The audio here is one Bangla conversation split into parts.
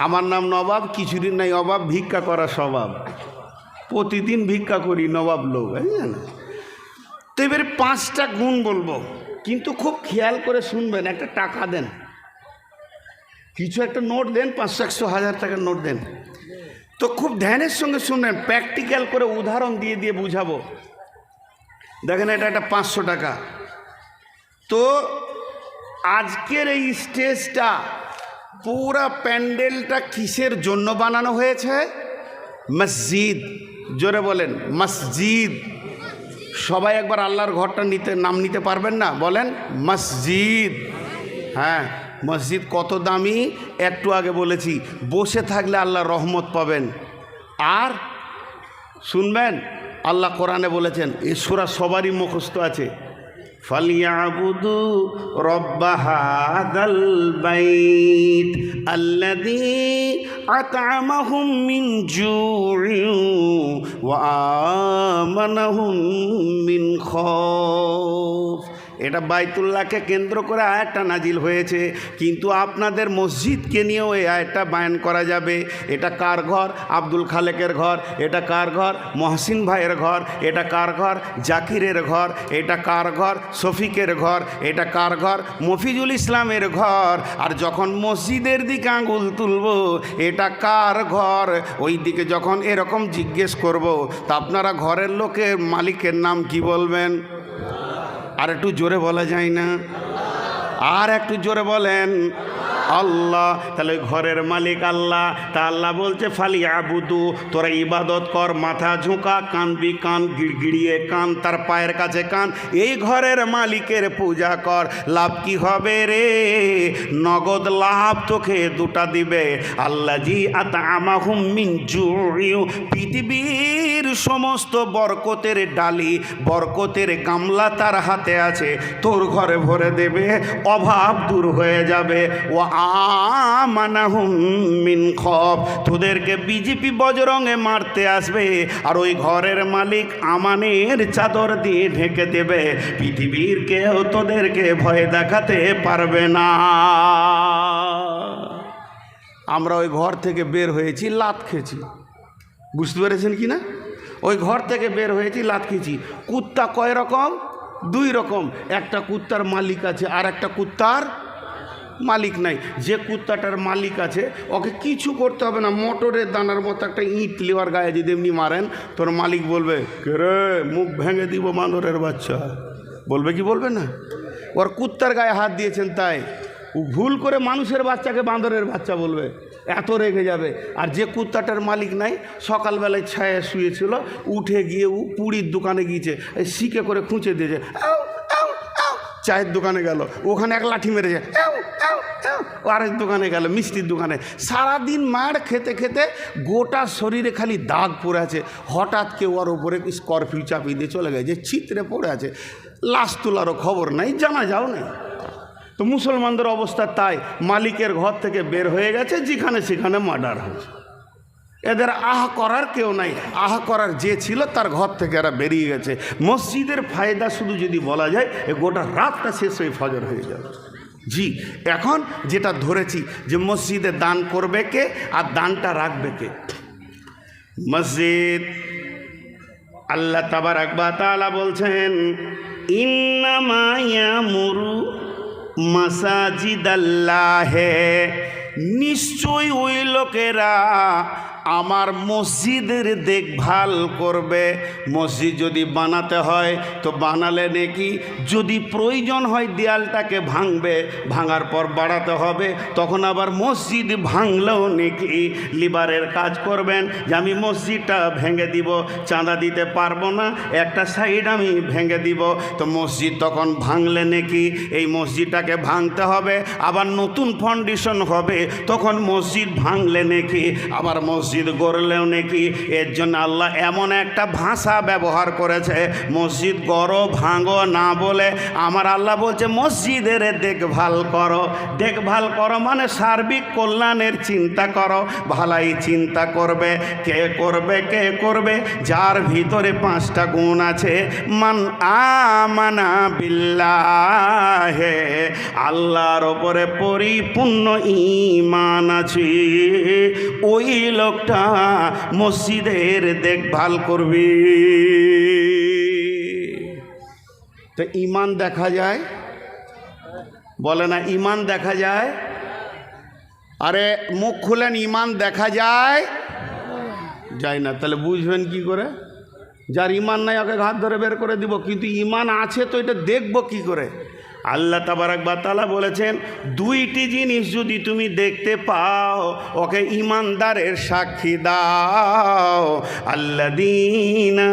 আমার নাম নবাব, কিছুদিন নাই অভাব, ভিক্ষা করা স্বভাব। প্রতিদিন ভিক্ষা করি, নবাব লোক, বুঝলেন? তো এবারে পাঁচটা গুণ বলব। কিন্তু খুব খেয়াল করে শুনবেন, একটা টাকা দেন। কিছু একটা নোট দেন পাঁচশো একশো হাজার টাকার নোট দেন। তো খুব ধ্যানের সঙ্গে শুনবেন, প্র্যাকটিক্যাল করে উদাহরণ দিয়ে দিয়ে বুঝাবো। দেখেন এটা একটা পাঁচশো টাকা। তো আজকের এই স্টেজটা পুরা প্যান্ডেলটা কিসের জন্য বানানো হয়েছে? মসজিদ। জোরে বলেন, মসজিদ। সবাই একবার আল্লাহর ঘরটা নিতে, নাম নিতে পারবেন না? বলেন, মসজিদ। হ্যাঁ মসজিদ কত দামি? একটু আগে বলেছি, বসে থাকলে আল্লাহ রহমত পাবেন। আর শুনবেন, আল্লাহ কোরআনে বলেছেন ঈশ্বরা সবারই মুখস্থ আছে। ফালিয়াবুদু রব্বা হাদাল বাইত আল্লাযী আত'আমাহুম মিন জু'ইন ওয়া আমানাহুম মিন খাউফ এটা বাইতুল্লাহকে কেন্দ্র করে আয়াতটা নাজিল হয়েছে। কিন্তু আপনাদের মসজিদকে নিয়েও এই আয়াতটা বায়ান করা যাবে। এটা কার ঘর? আব্দুল খালেকের ঘর। এটা কার ঘর? মহসিন ভাইয়ের ঘর। এটা কার ঘর? জাকিরের ঘর। এটা কার ঘর? শফিকের ঘর। এটা কার ঘর? মফিজুল ইসলামের ঘর। আর যখন মসজিদের দিকে আঙুল তুলব, এটা কার ঘর? ওই দিকে যখন এরকম জিজ্ঞেস করব, তা আপনারা ঘরের লোকের মালিকের নাম কি বলবেন? আর একটু জোরে বলা যায় না। আর একটু জোরে বলেন আল্লাহ, তাহলে ঘরের মালিক আল্লাহ। তা আল্লাহ বলছে ফালি আবুদু তোরা ইবাদত কর, মাথা ঝুঁকা, কানবি কান, গিড়গিড়িয়ে কান, তার পায়ের কাছে কান। এই ঘরের মালিকের পূজা কর, লাভ কি হবে রে? নগদ লাভ তোকে দুটা দিবে। আল্লাহ জি আতা পৃথিবীর সমস্ত বরকতের ডালি, বরকতের গামলা তার হাতে আছে। তোর ঘরে ভরে দেবে, অভাব দূর হয়ে যাবে। ও আমানাহুম মিন খব। তোদেরকে বিজেপি বজরঙে মারতে আসবে, আর ওই ঘরের মালিক আমানের চাদর দিয়ে ঢেকে দেবে। পৃথিবীর কেউ তোদেরকে ভয় দেখাতে পারবে না। আমরা ওই ঘর থেকে বের হয়েছি, লাত খেয়েছি। বুঝতে পেরেছেন কি না? ওই ঘর থেকে বের হয়েছি, লাত খেয়েছি। কুত্তা কয় রকম? দুই রকম। একটা কুত্তার মালিক আছে, আর একটা কুত্তার মালিক নাই। যে কুত্তাটার মালিক আছে, ওকে কিছু করতে হবে না। মোটরের দানার মতো একটা ইট লেওয়ার গায়ে যদি এমনি মারেন, তোর মালিক বলবে, কে রে, মুখ ভেঙে দিব বানরের বাচ্চা। বলবে কি বলবে না? ওর কুত্তার গায়ে হাত দিয়েছেন তাই। ও ভুল করে মানুষের বাচ্চাকে বাঁদরের বাচ্চা বলবে। এত রেগে যাবে। আর যে কুত্তাটার মালিক নাই, সকালবেলায় ছায়া শুয়েছিল, উঠে গিয়ে ও পুরীর দোকানে গিয়েছে শিকে করে খুঁচে দিয়েছে। চায়ের দোকানে গেল। ওখানে এক লাঠি মেরেছে। আরেক দোকানে গেল, মিষ্টির দোকানে। সারাদিন মার খেতে খেতে গোটা শরীরে খালি দাগ পড়ে আছে। হঠাৎ কেউ আর ওপরে স্করপিউ চাপিয়ে দিয়ে চলে গেছে চিত্রে পড়ে আছে। লাশ তোলারও খবর নাই, জানা যাও নেই। তো মুসলমানদের অবস্থা তাই, মালিকের ঘর থেকে বের হয়ে গেছে, যেখানে সেখানে মার্ডার হয়েছে। এদের আহ করার কেউ নাই, আহ করার যে ছিল তার ঘর থেকে এরা বেরিয়ে গেছে। মসজিদের ফায়দা শুধু যদি বলা যায় গোটা রাতটা শেষ হয়ে ফজর হয়ে যাবে। জি, এখন যেটা ধরেছি যে মসজিদে দান করবে কে আর দানটা রাখবে কে? মসজিদ, আল্লাহ তাবার আকবা তালা বলছেন ইন্নামায়া মুরু মাসাজিদ আল্লাহে নিশ্চয়ই ওই লোকেরা আমার মসজিদের দেখভাল করবে। মসজিদ যদি বানাতে হয়, তো বানালে নাকি যদি প্রয়োজন হয় দেয়ালটাকে ভাঙবে, ভাঙার পর বাড়াতে হবে, তখন আবার মসজিদ ভাঙলেও নাকি লিবারের কাজ করবেন যে আমি মসজিদটা ভেঙে দিব, চাঁদা দিতে পারব না, একটা সাইড আমি ভেঙে দিব। তো মসজিদ তখন ভাঙলে নাকি এই মসজিদটাকে ভাঙতে হবে, আবার নতুন ফাউন্ডেশন হবে তখন মসজিদ ভাঙলে নাকি, আবার মসজিদ গড়লেও নাকি। এর জন্য আল্লাহ এমন একটা ভাষা ব্যবহার করেছে, মসজিদ গড়ো, ভাঙো না বলে। আমার আল্লাহ বলছে, মসজিদের দেখভাল করো। দেখভাল করো মানে সার্বিক কল্যাণের চিন্তা করো। ভালাই চিন্তা করবে, কে করবে কে করবে? যার ভিতরে পাঁচটা গুণ আছে, মান আমানা বিল্লাহে, আল্লাহর ওপরে পরিপূর্ণ ই ইমান আছে। ওই লোকটা মসজিদের দেখভাল করবে। তো ইমান দেখা যায়? বলে না, ইমান দেখা যায়? আরে মুখ খুলেন, ইমান দেখা যায়? যায় না। তাহলে বুঝবেন কি করে? যার ইমান নাই, ওকে ঘাত ধরে বের করে দিব। কিন্তু ইমান আছে তো এটা দেখব কি করে? আল্লাহ তাবারাক তালা বলেছেন, দুইটি জিনিস যদি তুমি দেখতে পাও, ওকে ইমানদারের সাক্ষী দাও। আল্লাদিনা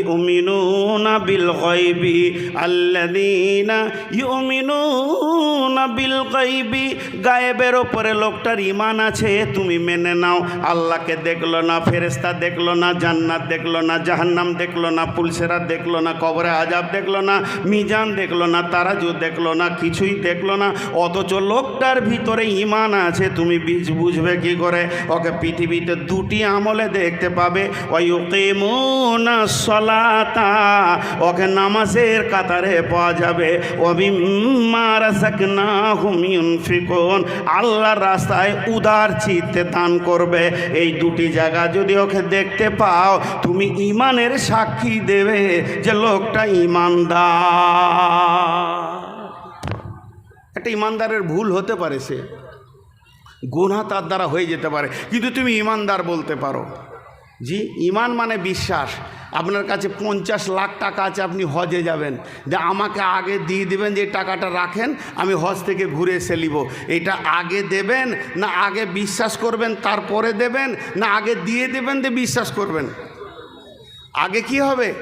ইউমিনুনা বিল গায়বি আল্লাদিনা ইউমিনুনা বিল গায়বি, গায়েবের ওপরে লোকটার ইমান আছে, তুমি মেনে নাও। আল্লাহকে দেখল না ফেরেস্তা দেখল না, জান্নাত দেখল না, জাহান্নাম দেখল না পুলসেরা দেখল না, কবরে আজাব দেখল না, মিজান দেখল না, তারাজু দেখল না, কিছুই দেখল না। অথচ লোকটার ভিতরে ইমান আছে, তুমি বীজ বুঝবে কি করে? ওকে পৃথিবীতে দুটি আমলে দেখতে পাবে। ওই ওকেমোনা সলাতা, ওকে নামাজের কাতারে পাওয়া যাবে। অবিমারাসাকনা আল্লাহর রাস্তায় উদার চিত্তে দান করবে। এই দুটি জায়গা যদি ওকে দেখতে পাও, তুমি ইমানের সাক্ষী দেবে যে লোকটা ইমানদার একটা ইমানদারের ভুল হতে পারে সে। গুণা তার দ্বারা হয়ে যেতে পারে। কিন্তু তুমি ইমানদার বলতে পারো। জি, ইমান মানে বিশ্বাস। আপনার কাছে পঞ্চাশ লাখ টাকা আছে, আপনি হজে যাবেন। যে আমাকে আগে দিয়ে দেবেন যে টাকাটা রাখেন, আমি হজ থেকে ঘুরে এসে নিব। এটা আগে দেবেন, না আগে বিশ্বাস করবেন, তারপরে দেবেন, না আগে দিয়ে দেবেন, দিয়ে বিশ্বাস করবেন। আগে কি হবে?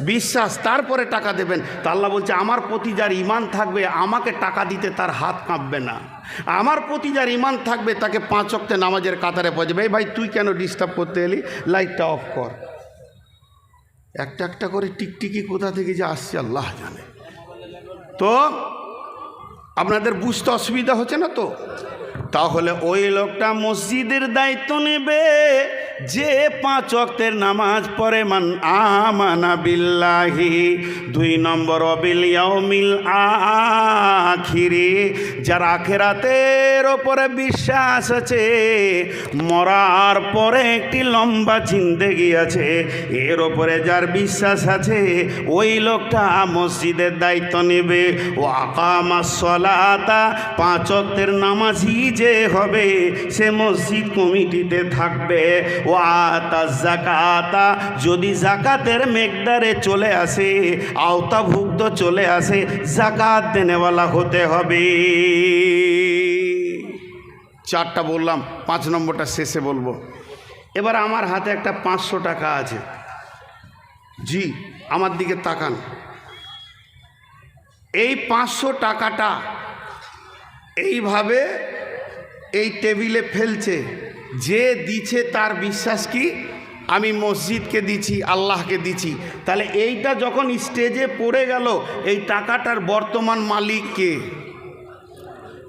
বিশ্বাস, তারপরে টাকা দেবেন। তা আল্লাহ বলছে, আমার প্রতি যার ইমান থাকবে, আমাকে টাকা দিতে তার হাত কাঁপবে না। আমার প্রতি যার ইমান থাকবে, তাকে পাঁচ অক্টে নামাজের কাতারে পৌঁছবে এই ভাই, তুই কেন ডিস্টার্ব করতে এলি? লাইটটা অফ কর। একটা একটা করে টিকটিকি কোথা থেকে যে আসছে, আল্লাহ জানে। তো, আপনাদের বুঝতে অসুবিধা হচ্ছে না তো? তাহলে ওই লোকটা মসজিদের দায়িত্ব নেবে। যে পাঁচ অক্তের নামাজ পড়ে, মান আমানা বিল্লাহি, দুই নম্বর অবিল ইয়াউমিল আখিরি, যার আখেরাতের ওপরে বিশ্বাস আছে, মরার পরে একটি লম্বা জিন্দেগি আছে, এর ওপরে যার বিশ্বাস আছে, ওই লোকটা মসজিদের দায়িত্ব নেবে, ও আকামা সলাতা, পাঁচ অক্তের নামাজই যে হবে, সে মসজিদ কমিটিতে থাকবে ও আতা জাকাতা যদি জাকাতের মেঘদারে চলে আসে, আওতাভুক্ত চলে আসে জাকাত দেনেওয়ালা হতে হবে। চারটা বললাম, পাঁচ নম্বরটা শেষে বলব। এবার আমার হাতে একটা পাঁচশো টাকা আছে। জি, আমার দিকে তাকান। এই পাঁচশো টাকাটা এইভাবে এই টেবিলে ফেলছে। যে দিছে তার বিশ্বাস কি? আমি মসজিদকে দিছি, আল্লাহকে দিছি। তাহলে এইটা যখন স্টেজে পড়ে গেল, এই টাকাটার বর্তমান মালিক কে?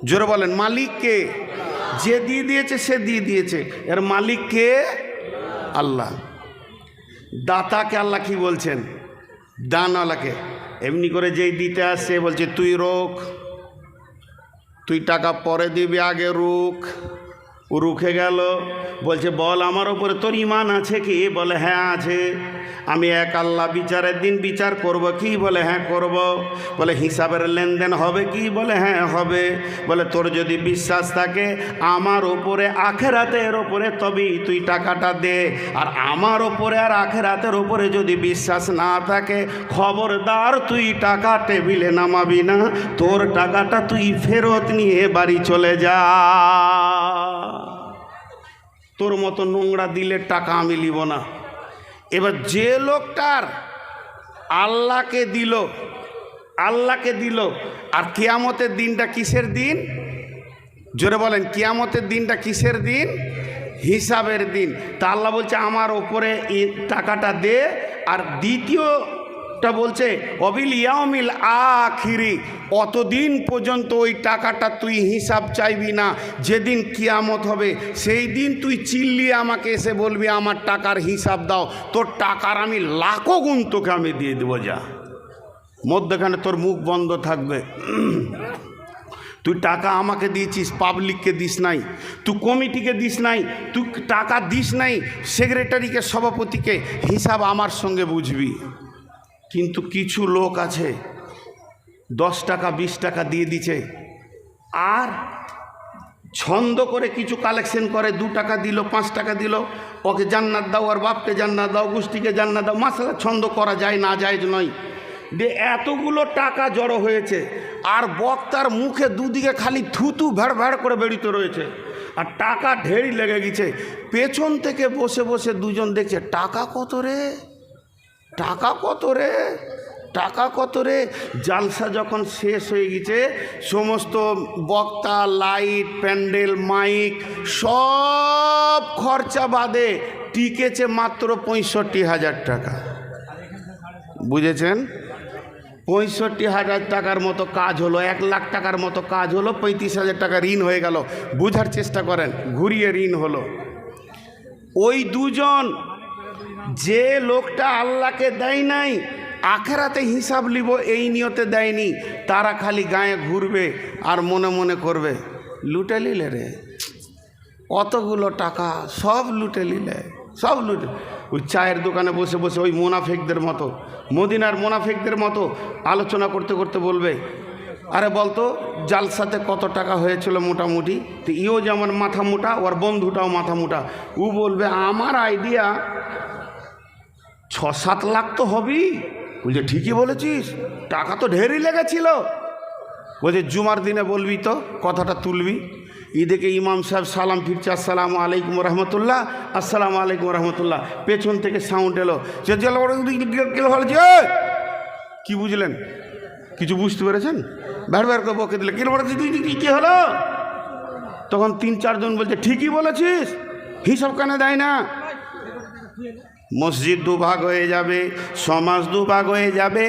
জোরে বলেন, মালিক কে? যে দিয়ে দিয়েছে, সে দিয়ে দিয়েছে। এর মালিক কে? আল্লাহ। দাতাকে আল্লাহ কি বলছেন? দানওয়ালাকে। এমনি করে যেই দিতে আসছে, বলছে, তুই রোক তুই টাকা পরে দিবি, আগে রুখ। রুখে গেল। বলছে, বল, আমার ওপরে তোর ইমান আছে কি? বলে হ্যাঁ আছে। আমি এক আল্লাহ, বিচারের দিন বিচার করব কি? বলে হ্যাঁ করব। বলে, হিসাবের লেনদেন হবে কি? বলে হ্যাঁ হবে। বলে, তোর যদি বিশ্বাস থাকে, আমার ওপরে আখেরাতের ওপরে তবেই তুই টাকাটা দে। আর আমার ওপরে আর আখেরাতের ওপরে যদি বিশ্বাস না থাকে, খবরদার তুই টাকা টেবিলে নামাবি না। তোর টাকাটা তুই ফেরত নিয়ে বাড়ি চলে যা। তোর মতো নোংরা দিলে টাকা আমি নিব না। এবার যে লোকটার আল্লাহকে দিল আল্লাহকে দিল, আর কিয়ামতের দিনটা কিসের দিন? জোরে বলেন, কিয়ামতের দিনটা কিসের দিন? হিসাবের দিন। তা আল্লাহ বলছে, আমার ওপরে টাকাটা দে, আর দ্বিতীয়টা বলছে, অবিল ইয়ামিল আখিরি, অতদিন পর্যন্ত ওই টাকাটা তুই হিসাব চাইবি না, যেদিন কিয়ামত হবে, সেই দিন তুই চিল্লিয়ে আমাকে এসে বলবি, আমার টাকার হিসাব দাও, তোর টাকার আমি লাখো গুণ তোকে আমি দিয়ে দেবো, যা। মধ্যখানে তোর মুখ বন্ধ থাকবে। তুই টাকা আমাকে দিয়েছিস পাবলিককে দিস নাই, তুই কমিটিকে দিস নাই, তুই টাকা দিস নাই সেক্রেটারিকে সভাপতিকে হিসাব আমার সঙ্গে বুঝবি। কিন্তু কিছু লোক আছে, দশ টাকা, বিশ টাকা দিয়ে দিছে। আর ছন্দ করে কিছু কালেকশন করে, দু টাকা দিল, পাঁচ টাকা দিল, ওকে জান্নাত দাও আর বাপকে জান্নাত দাও, গোষ্ঠীকে জান্নাত দাও মাসালা ছন্দ করা যায় না, যায় নয়। যে এতগুলো টাকা জড়ো হয়েছে, আর বক্তার মুখে দুদিকে খালি থুতু ভেড় ভেড় করে বেরিতে রয়েছে, আর টাকা ঢেরি লেগে গেছে। পেছন থেকে বসে বসে দুজন দেখছে, টাকা কত রে? টাকা কত রে? টাকা কত রে? জালসা যখন শেষ হয়ে গেছে, সমস্ত বক্তা, লাইট, প্যান্ডেল, মাইক, সব খরচা বাদে টিকেছে মাত্র পঁয়ষট্টি হাজার টাকা। বুঝেছেন? পঁয়ষট্টি হাজার টাকার মতো কাজ হলো, এক লাখ টাকার মতো কাজ হলো, পঁয়ত্রিশ হাজার টাকা ঋণ হয়ে গেল। বুঝার চেষ্টা করেন, ঘুরিয়ে ঋণ হলো। ওই দুজন যে লোকটা আল্লাহকে দেয় নাই, আখেরাতে হিসাব লিব, এই নিয়তে দেয়নি। তারা খালি গায়ে ঘুরবে আর মনে মনে করবে, লুটে নিলে রে? অতগুলো টাকা সব লুটে নিলে, সব লুটে ওই চায়ের দোকানে বসে বসে ওই মোনাফেকদের মতো, মদিনার মোনাফেকদের মতো আলোচনা করতে করতে বলবে আরে বলতো, জালসাতে কত টাকা হয়েছিল মোটামুটি? তো ইও যেমন মাথা মোটা, ওর বন্ধুটাও মাথা মোটা। ও বলবে, আমার আইডিয়া ছ সাত লাখ তো হবেই। বলছে, ঠিকই বলেছিস, টাকা তো ঢেরই লেগেছিল। বলছে, জুমার দিনে বলবি তো, কথাটা তুলবি। ঈদেকে ইমাম সাহেব, সালাম ফিরছে, আসসালামু আলাইকুম রহমতুল্লাহ, আসসালামু আলাইকুম রহমতুল্লাহ। পেছন থেকে সাউন্ড এলো। যে কি বুঝলেন? কিছু বুঝতে পেরেছেন? ভ্যার ভ্যার করে বকে দিলে। কিরম কী হলো? তখন তিন, চারজন বলছে, ঠিকই বলেছিস, হিসাব কানে দেয় না। মসজিদ দুভাগ হয়ে যাবে, সমাজ দুভাগ হয়ে যাবে,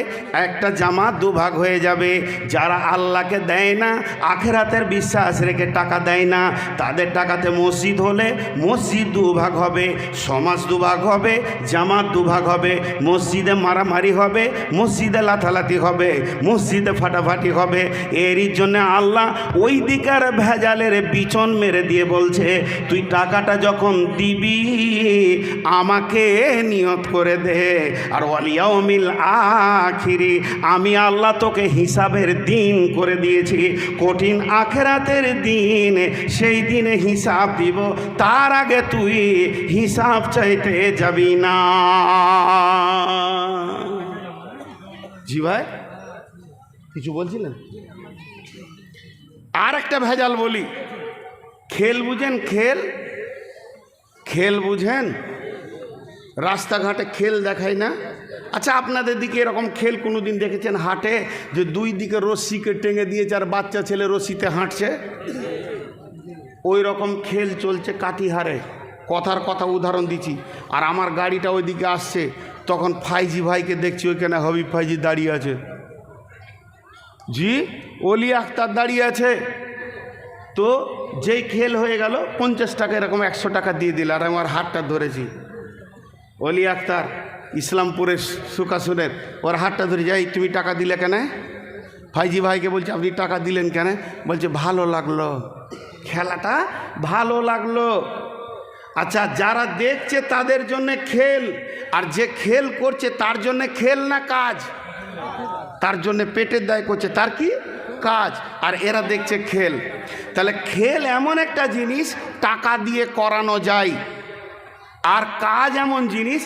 একটা জামাত দুভাগ হয়ে যাবে। যারা আল্লাহকে দেয় না, আখেরাতের বিশ্বাস রেখে টাকা দেয় না, তাদের টাকাতে মসজিদ হলে মসজিদ দুভাগ হবে, সমাজ দুভাগ হবে, জামাত দুভাগ হবে, মসজিদে মারামারি হবে, মসজিদে লাথালাতি হবে, মসজিদে ফাটাফাটি হবে। এরই জন্য আল্লাহ ওই দিকের ভেজালের বিচন মেরে দিয়ে বলছে, তুই টাকাটা যখন দিবি, আমাকে নিয়ত করে দে। আর ওয়ালিয়াউমিল আখিরি, আমি আল্লাহ তোকে হিসাবের দিন করে দিয়েছি। কঠিন আখেরাতের দিন, সেই দিনে হিসাব দিব। তার আগে তুই হিসাব চাইতে যাবি না। জি ভাই, কিছু বলছিলেন? আর একটা ভেজাল বলি। খেল বুঝেন, খেল? খেল বুঝেন? রাস্তাঘাটে খেল দেখায় না? আচ্ছা আপনাদের দিকে এরকম খেল কোনো দিন দেখেছেন হাটে? যে দুই দিকে রশ্মিকে টেঙে দিয়েছে আর বাচ্চা ছেলে রশ্মিতে হাঁটছে? ওই রকম খেল চলছে কাটিহারে। কথার কথা উদাহরণ দিচ্ছি। আর আমার গাড়িটা ওইদিকে আসছে। তখন ফাইজি ভাইকে দেখছি, ওইখানে হবিব ফাইজি দাঁড়িয়ে আছে। জি অলি আখতার দাঁড়িয়ে আছে। তো যেই খেল হয়ে গেল, পঞ্চাশ টাকা এরকম একশো টাকা দিয়ে দিল। আর আমার হাতটা ধরেছি। অলি আক্তার ইসলামপুরের সুকাসুরের ওর হাতটা ধরে যাই তুমি টাকা দিলে কেন? ভাইজি ভাইকে বলছে, আপনি টাকা দিলেন কেন? বলছে, ভালো লাগল। খেলাটা ভালো লাগল। আচ্ছা যারা দেখছে তাদের জন্য খেল, আর যে খেল করছে তার জন্য খেল না কাজ? তার জন্য পেটের দায় করছে, তার কি কাজ? আর এরা দেখছে খেল। তাহলে খেল এমন একটা জিনিস, টাকা দিয়ে করানো যায়। আর কাজ এমন জিনিস